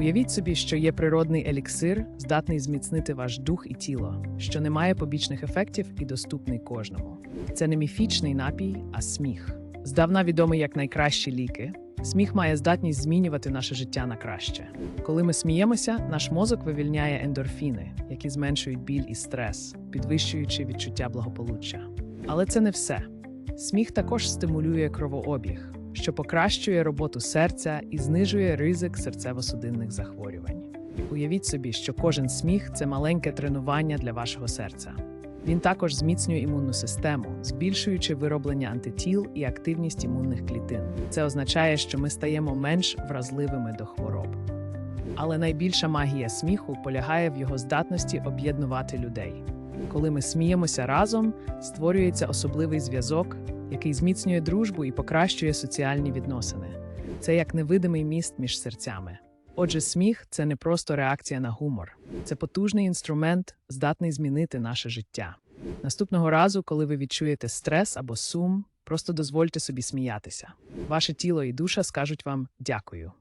Уявіть собі, що є природний еліксир, здатний зміцнити ваш дух і тіло, що не має побічних ефектів і доступний кожному. Це не міфічний напій, а сміх. Здавна відомий як найкращі ліки. Сміх має здатність змінювати наше життя на краще. Коли ми сміємося, наш мозок вивільняє ендорфіни, які зменшують біль і стрес, підвищуючи відчуття благополуччя. Але це не все. Сміх також стимулює кровообіг, що покращує роботу серця і знижує ризик серцево-судинних захворювань. Уявіть собі, що кожен сміх це маленьке тренування для вашого серця. Він також зміцнює імунну систему, збільшуючи вироблення антитіл і активність імунних клітин. Це означає, що ми стаємо менш вразливими до хвороб. Але найбільша магія сміху полягає в його здатності об'єднувати людей. Коли ми сміємося разом, створюється особливий зв'язок, який зміцнює дружбу і покращує соціальні відносини. Це як невидимий міст між серцями. Отже, сміх це не просто реакція на гумор, це потужний інструмент, здатний змінити наше життя. Наступного разу, коли ви відчуєте стрес або сум, просто дозвольте собі сміятися. Ваше тіло і душа скажуть вам дякую.